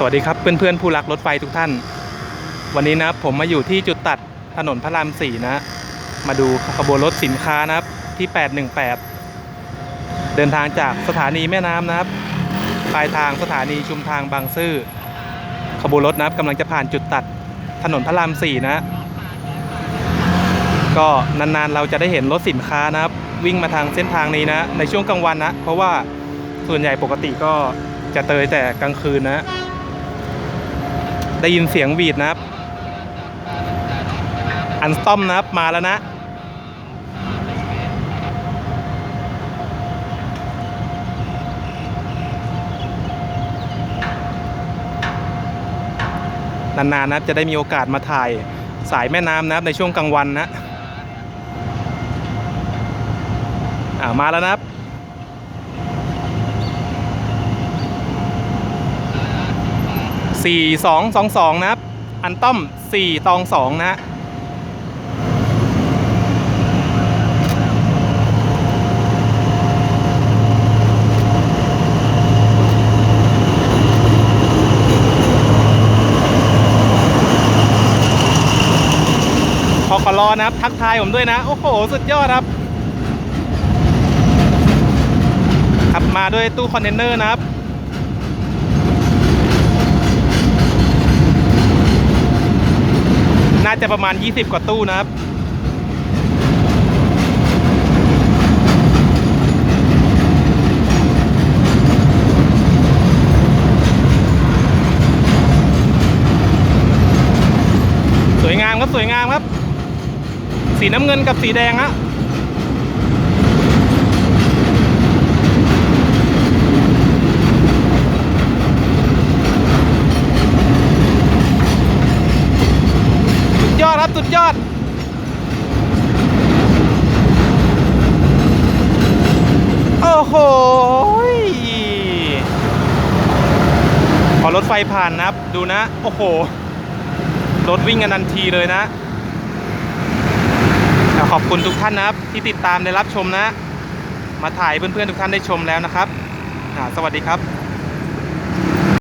สวัสดีครับเพื่อนๆผู้รักรถไฟทุกท่าน วันนี้นะผมมาอยู่ที่จุดตัดถนนพระรามสี่นะ มาดูขบวนรถสินค้านะครับที่ 818 เดินทางจากสถานีแม่น้ำนะครับปลายทางสถานีชุมทางบางซื่อขบวนรถนะครับกำลังจะผ่านจุดตัดถนนพระรามสี่นะ ก็นานๆเราจะได้เห็นรถสินค้านะครับ วิ่งมาทางเส้นทางนี้นะ ในช่วงกลางวันนะ เพราะว่าส่วนใหญ่ปกติก็จะเตยแต่กลางคืนนะ ได้ยินเสียงวีดนะครับ อันสตอมนะครับมาแล้วนะ นานๆนะครับจะได้มีโอกาสมาถ่ายสายแม่น้ำนะครับในช่วงกลางวันนะ อ่ามาแล้วนะครับ สี่สองสองสองนะครับ อันต้อมสี่ตองสองนะฮะขอขอรอนะครับ ทักทายผมด้วยนะ โอ้โห สุดยอดครับขับมาด้วยตู้คอนเทนเนอร์นะครับ น่าจะประมาณ 20 กว่าตู้นะครับสวยงามครับสวยงามครับ สีน้ำเงินกับสีแดงฮะสุดยอด ครับสุดยอดโอ้โหพอรถไฟผ่านนะครับ ดูนะ โอ้โห รถวิ่งกันทันทีเลยนะขอบคุณทุกท่านนะครับ ที่ติดตามได้รับชมนะ มาถ่ายเพื่อนๆทุกท่านได้ชมแล้วนะครับ สวัสดีครับ